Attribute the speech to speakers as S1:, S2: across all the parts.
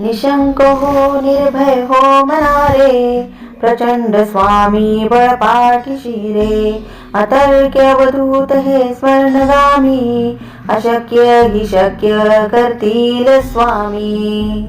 S1: निशंक हो निर्भय हो मनारे प्रचंड स्वामी बळपाठीशी रे अतर्क्य अवधूत हे स्वर्णगामी अशक्य हि शक्य करतील स्वामी।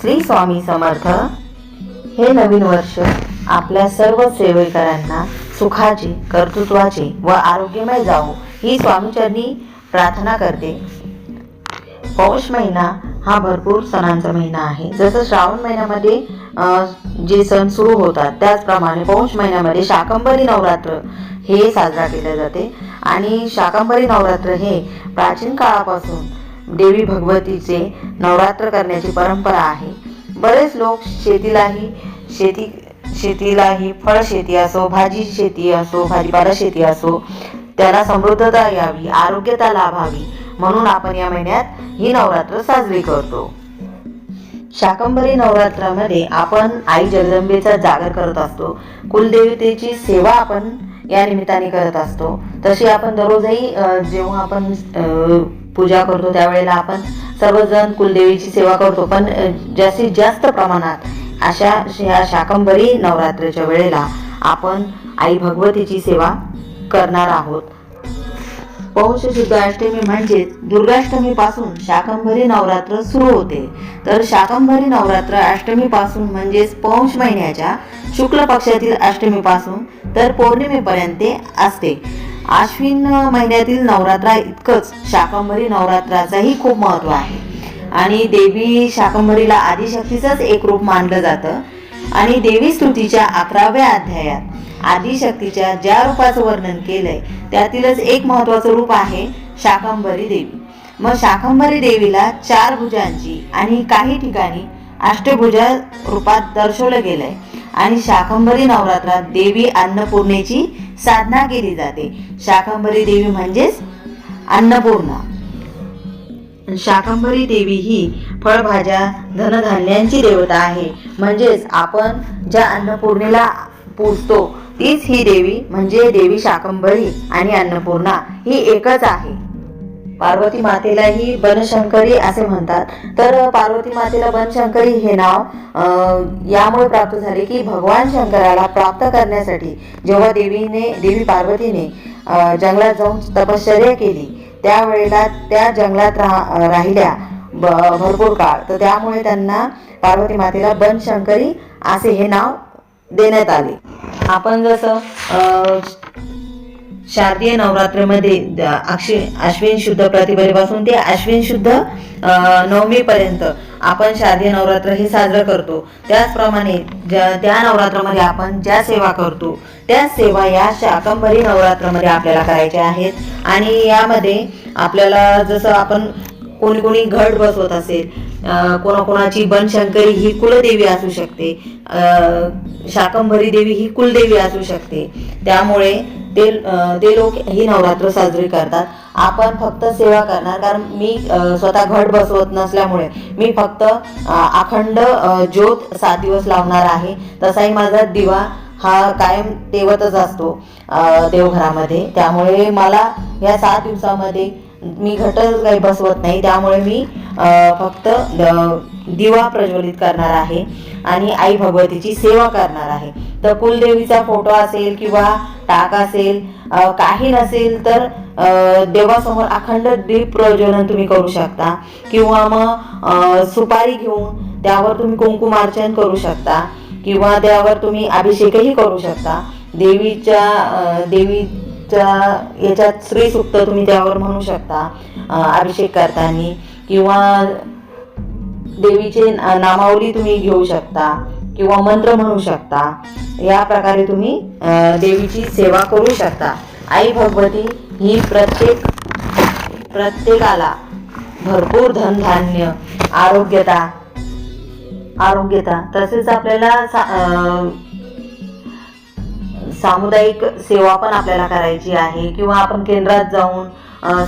S1: श्री स्वामी समर्थ हे नवीन वर्ष आपल्या सर्व सेवेकरांना सुखाचे कर्तृत्वाचे व आरोग्यमय जावो ही स्वामीचरणी प्रार्थना करते. पौष महिना हा भरपूर सणांचा महिना आहे. जसं श्रावण महिन्यामध्ये जे सण सुरू होतात त्याचप्रमाणे पौष महिन्यामध्ये शाकंभरी नवरात्र हे साजरा केले जाते. आणि शाकंभरी नवरात्र हे प्राचीन काळापासून देवी भगवतीचे नवरात्र करण्याची परंपरा आहे. बरेच लोक शेतीलाही शेती शेतीलाही फळ शेती असो भाजी शेती असो भाजीपाला शेती असो त्याला समृद्धता यावी आरोग्यता लाभावी म्हणून आपण या महिन्यात ही नवरात्र साजरी करतो. शाकंभरी नवरात्रामध्ये आपण आई जगदंबेचा जागर करत असतो. कुलदेवतेची सेवा आपण या निमित्ताने करत असतो. तशी आपण दररोजही जेव्हा आपण पूजा करतो त्यावेळेला आपण सर्वजण कुलदेवीची सेवा करतो. पण जास्तीत जास्त प्रमाणात अशा ह्या शाकंभरी नवरात्रीच्या वेळेला आपण आई भगवतीची सेवा करणार आहोत. पौष शुद्ध अष्टमी म्हणजे दुर्गाष्टमी पासून शाकंभरी नवरात्र सुरू होते. तर शाकंभरी नवरात्र अष्टमी पासून म्हणजेच पौष महिन्याच्या शुक्ल पक्षातील अष्टमी पासून तर पौर्णिमेपर्यंत असते. आश्विन महिन्यातील नवरात्रा इतकंच शाकंभरी नवरात्राचाही खूप महत्त्व आहे. आणि देवी शाकंभरीला आदिशक्तीचंच एक रूप मानलं जातं. आणि देवी स्तुतीच्या अकराव्या अध्यायात आदिशक्तीच्या ज्या रूपाचं वर्णन केलंय त्यातीलच एक महत्वाचं रूप आहे शाकंभरी देवी. मग शाकंभरी देवीला चार भुजांची आणि काही ठिकाणी अष्टभुजा रूपात दर्शवलं गेलंय आणि शाकंभरी नवरात्रात देवी अन्नपूर्णेची साधना केली जाते. शाकंभरी देवी म्हणजेच अन्नपूर्णा. शाकंभरी देवी ही फळभाज्या धनधान्यांची देवता आहे. म्हणजेच आपण ज्या अन्नपूर्णेला पूजतो तीच ही देवी म्हणजे देवी शाकंभरी आणि अन्नपूर्णा ही एकच आहे. पार्वती मातेलाही बनशंकरी असे म्हणतात. तर पार्वती मातेला बनशंकरी हे नाव यामुळे प्राप्त झाले की भगवान शंकराला प्राप्त करण्यासाठी जेव्हा देवीने देवी पार्वतीने जंगलात जाऊन तपश्चर्या केली त्यावेळेला त्या जंगलात राह राहिल्या भरपूर काळ. तर त्यामुळे त्यांना पार्वती मातेला बनशंकरी असे हे नाव देण्यात आले. आपण जसं शारदीय नवरात्रीमध्ये अक्षि अश्विन शुद्ध प्रतिपदेपासून ते अश्विन शुद्ध नवमी पर्यंत आपण शारदीय नवरात्र हे साजरं करतो. त्याचप्रमाणे ज्या त्या नवरात्रामध्ये आपण ज्या सेवा करतो त्या सेवा या शाकंभरी नवरात्रामध्ये आपल्याला करायच्या आहेत. आणि यामध्ये आपल्याला जसं आपण कोणी कोणी घट बसवत असेल कोणाकोणाची बनशंकरी ही कुलदेवी असू शकते शाकंभरी देवी ही कुलदेवी असू शकते. त्यामुळे ते ते लोक ही नवरात्र साजरी करतात. आपण फक्त सेवा करणार कारण मी स्वतः घट बसवत नसल्यामुळे मी फक्त अखंड ज्योत सात दिवस लावणार आहे. तसाही माझा दिवा हा कायम तेवतच असतो देवघरामध्ये. त्यामुळे मला या सात दिवसामध्ये मी घटच काही बसवत नाही त्यामुळे मी फक्त द- दिवा प्रज्वलित करणार आहे आणि आई भगवतीची सेवा करणार आहे. तर कुलदेवीचा फोटो असेल किंवा टाक असेल काही नसेल तर देवासमोर अखंड दीप प्रज्वलन तुम्ही करू शकता. किंवा मग सुपारी घेऊन त्यावर तुम्ही कुंकुमार्चन करू शकता. किंवा त्यावर तुम्ही अभिषेकही करू शकता. देवीच्या देवी याच्यात श्री सुक्त तुम्ही त्यावर म्हणू शकता अभिषेक करताना किंवा देवीचे नामावली तुम्ही घेऊ शकता किंवा मंत्र म्हणू शकता या प्रकारे तुम्ही देवीची सेवा करू शकता. आई भगवती ही प्रत्येक प्रत्येकाला भरपूर धनधान्य आरोग्यता आरोग्यता तसेच आपल्याला सा- सामुदायिक सेवा पण आपल्याला करायची आहे किंवा आपण केंद्रात जाऊन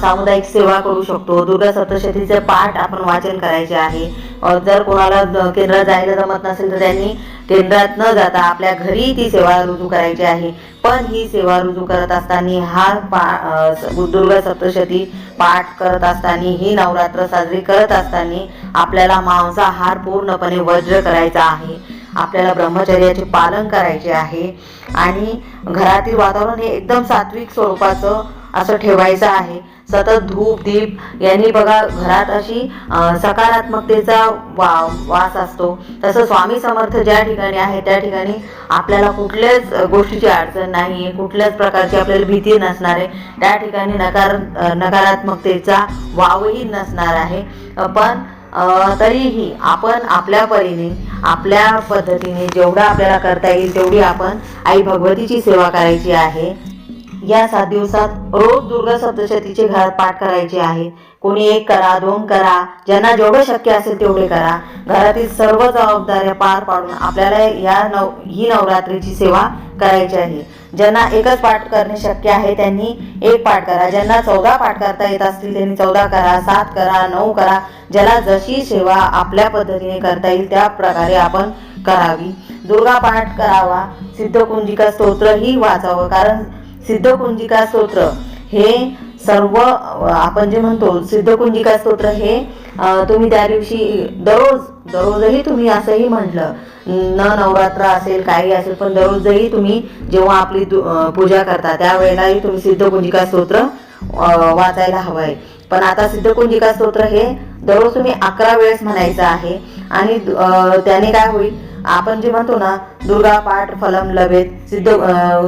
S1: सामुदायिक सेवा करू शकतो. दुर्गा सप्तशतीचे पाठ आपण वाचन करायचे आहे. जर कोणाला केंद्रात जायला जमत नसेल तर त्यांनी केंद्रात न जाता आपल्या घरी ती सेवा रुजू करायची आहे. पण ही सेवा रुजू करत असताना हा पा दुर्गा सप्तशती पाठ करत असताना ही नवरात्र साजरी करत असताना आपल्याला मांसाहार पूर्णपणे वज्र करायचा आहे. आपल्याला ब्रह्मचर्याचे पालन करायचे आहे. आणि घरातील वातावरण हे एकदम सात्विक स्वरूपाचं असं ठेवायचं आहे. सतत धूप दीप यांनी बघा घरात अशी सकारात्मकतेचा वा वास असतो. तसं स्वामी समर्थ ज्या ठिकाणी आहे त्या ठिकाणी आपल्याला कुठल्याच गोष्टीची अडचण नाही आहे कुठल्याच प्रकारची आपल्याला भीती नसणार आहे. त्या ठिकाणी नकार नकारात्मकतेचा वावही नसणार आहे. पण तरीही आपण आपल्या परीने आपल्या पद्धतीने जेवढं आपल्याला करता येईल तेवढी आपण आई भगवतीची सेवा करायची आहे. या सात दिवसात रोज दुर्गा सप्तशतीचे घरात पाठ करायचे आहे. कोणी एक करा दोन करा ज्यांना जेवढं शक्य असेल तेवढे करा. घरातील सर्व जबाबदाऱ्या पार पाडून आपल्याला या नव ही नवरात्रीची सेवा करायची आहे. ज्यांना एकच पाठ करणे शक्य आहे त्यांनी एक पाठ करा. ज्यांना चौदा पाठ करता येत असतील त्यांनी चौदा करा सात करा नऊ करा. ज्याला जशी सेवा आपल्या पद्धतीने करता येईल त्या प्रकारे आपण करावी. दुर्गा पाठ करावा. सिद्धकुंजिका स्तोत्र ही वाचावं. कारण सिद्धकुंजिका स्तोत्र हे सर्व आपण जे म्हणतो सिद्धकुंजिका स्तोत्र हे तुम्ही त्या दिवशी दररोज दररोजही तुम्ही असंही म्हटलं. न नवरात्र असेल काही असेल पण दररोजही तुम्ही जेव्हा आपली पूजा करता त्यावेळेलाही तुम्ही सिद्धकुंजिका स्तोत्र वाचायला हवंय. पण आता सिद्धकुंजिका स्तोत्र हे दररोज तुम्ही अकरा वेळेस म्हणायचं आहे. आणि त्याने काय होईल? आपण जे म्हणतो ना दुर्गा पाठ फलम लभेत सिद्ध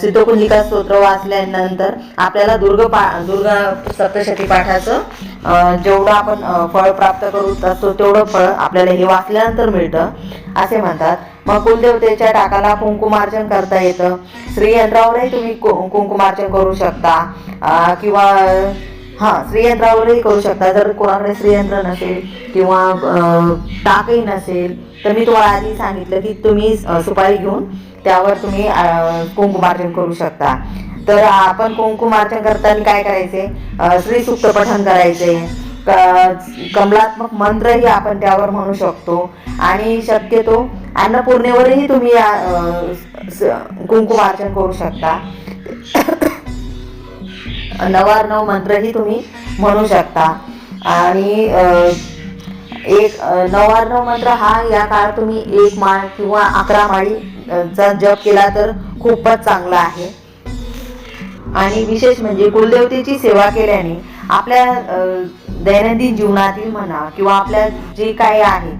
S1: सिद्धकुंजिका स्तोत्र वाचल्यानंतर आपल्याला दुर्ग पा दुर्गा सप्तशती पाठाचं जेवढं आपण फळ प्राप्त करू असतो तेवढं फळ आपल्याला हे वाचल्यानंतर मिळतं. असे म्हणतात. मग कुलदेवतेच्या टाकाला कुंकुमार्चन करता येतं. श्रीयंत्रावरही तुम्ही कुंकुमार्जन कुंकुमार्चन करू शकता. किंवा हा श्रीयंत्रावरही करू शकता. जर कोणाकडे श्रीयंत्र नसेल किंवा टाकही नसेल तर मी तुम्हाला आधी सांगितलं की तुम्ही सुपारी घेऊन त्यावर तुम्ही कुंकुमार्जन करू शकता. तर आपण कुंकुमार्चन करताना काय करायचे? श्री सुक्त पठण करायचे. कमलात्मक मंत्रही आपण त्यावर म्हणू शकतो. आणि शक्यतो अन्नपूर्णेवरही तुम्ही कुंकुमार्चन करू शकता. नवार नऊ मंत्रही तुम्ही म्हणू शकता. आणि एक अ, नवार नऊ मंत्र हा या काळात तुम्ही एक माळ किंवा अकरा माळी जप केला तर खूपच चांगला आहे. आणि विशेष म्हणजे कुलदेवतेची सेवा केल्याने आपल्या दैनंदिन जीवनातील म्हणा किंवा आपल्या जे काही आहे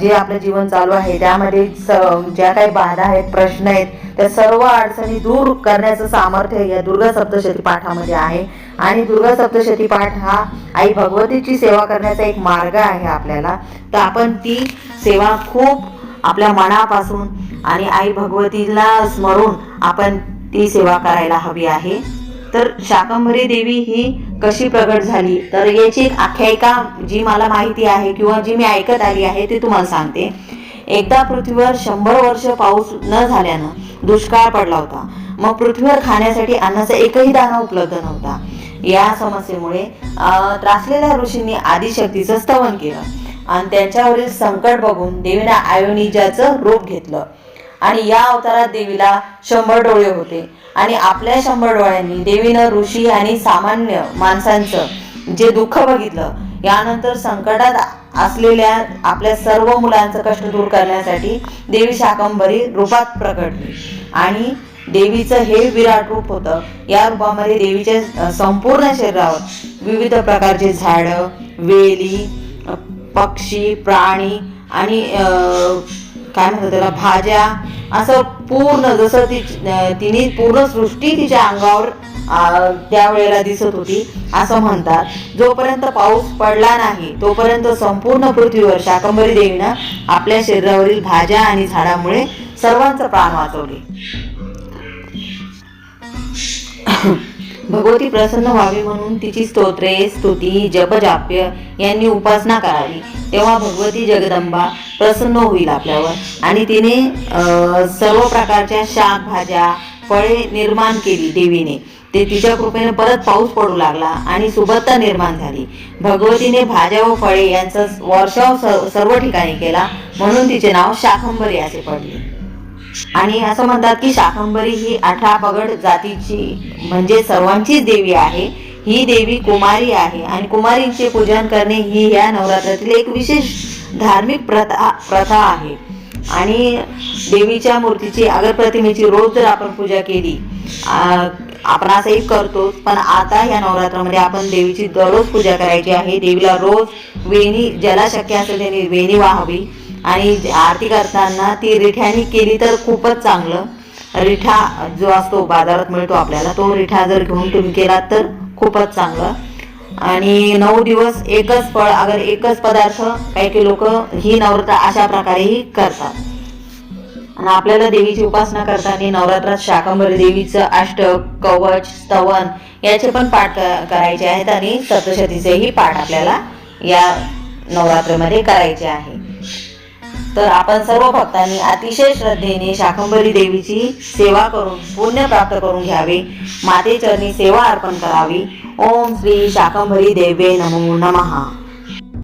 S1: जे आपलं जीवन चालू आहे त्यामध्ये ज्या काही बाधा आहेत प्रश्न आहेत त्या सर्व अडचणी दूर करण्याचं सामर्थ्य या दुर्गा सप्तशती पाठामध्ये आहे. आणि दुर्गा सप्तशती पाठ हा आई भगवतीची सेवा करण्याचा एक मार्ग आहे आपल्याला. तर आपण ती सेवा खूप आपल्या मनापासून आणि आई भगवतीला स्मरून आपण ती सेवा करायला हवी आहे. तर शाकंभरी देवी ही कशी प्रगट झाली? तर याची आख्यायिका जी मला माहिती आहे किंवा जी मी ऐकत आली आहे ती तुम्हाला सांगते. एकदा पृथ्वीवर शंभर वर्ष पाऊस न झाल्यानं दुष्काळ पडला होता. मग पृथ्वीवर खाण्यासाठी अन्नाचा एकही दाणा उपलब्ध नव्हता. या समस्येमुळे त्रासलेल्या ऋषींनी आदिशक्तीचं स्तवन केलं. आणि त्यांच्यावरील संकट बघून देवीने आयोनिजाचं रूप घेतलं. आणि या अवतारात देवीला शंभर डोळे होते. आणि आपल्या शंभर डोळ्यांनी देवीनं ऋषी आणि सामान्य माणसांचं जे दुःख बघितलं यानंतर संकटात असलेल्या आपल्या सर्व मुलांचं कष्ट दूर करण्यासाठी देवी शाकंभरी रूपात प्रकटली. आणि देवीचं हे विराट रूप होतं. या रूपामध्ये देवीच्या संपूर्ण शरीरावर विविध प्रकारचे झाडं वेली पक्षी प्राणी आणि काय म्हणतात त्याला भाज्या असं पूर्ण जसं ती तिने पूर्ण सृष्टी तिच्या अंगावर त्यावेळेला दिसत होती असं म्हणतात. जोपर्यंत पाऊस पडला नाही तोपर्यंत संपूर्ण पृथ्वीवर शाकंभरी देवीनं आपल्या शरीरावरील भाज्या आणि झाडामुळे सर्वांचं प्राण वाचवले. भगवती प्रसन्न व्हावी म्हणून तिची स्तोत्रे स्तुती जपजाप्य यांनी उपासना करावी. तेव्हा भगवती जगदंबा प्रसन्न होईल आपल्यावर. आणि तिने सर्व प्रकारच्या शाक भाज्या फळे निर्माण केली देवीने. ते तिच्या कृपेने परत पाऊस पडू लागला आणि सुबत्ता निर्माण झाली. भगवतीने भाज्या व फळे यांचा वर्षाव स- सर्व ठिकाणी केला म्हणून तिचे नाव शाकंभरी असे पडले. आणि असं म्हणतात की शाकंभरी ही अठरा पगड जातीची म्हणजे सर्वांचीच देवी आहे. ही देवी कुमारी आहे आणि कुमारींचे पूजन करणे ही या नवरात्रातील एक विशेष धार्मिक प्रथा प्रथा आहे. आणि देवीच्या मूर्तीची अगर प्रतिमेची रोज जर आपण पूजा केली आपण असंही करतो पण आता या नवरात्रामध्ये आपण देवीची दररोज पूजा करायची आहे. देवीला रोज वेणी ज्याला शक्य असेल त्यांनी वेणी वाहावी. आणि आरती करताना ती रिठ्यानी केली तर खूपच चांगलं. रिठा जो असतो बाजारात मिळतो आपल्याला तो रिठा जर घेऊन तुम्ही केलात तर खूपच चांगलं. आणि नऊ दिवस एकच फळ अगर एकच पदार्थ काही काही लोक ही नवरात्र अशा प्रकारेही करतात. आणि आपल्याला देवीची उपासना करताना नवरात्रात शाकंभरी देवीचं अष्टक कवच स्तवन याचे पण पाठ क- करायचे आहेत आणि सप्तशतीचेही पाठ आपल्याला या नवरात्रमध्ये करायचे आहे. तर आपण सर्व भक्तांनी अतिशय श्रद्धेने शाकंभरी देवीची सेवा करून पुण्य प्राप्त करून घ्यावे. मातेचरणी सेवा अर्पण करावी. ओम श्री शाकंभरी देवे नमो नमः.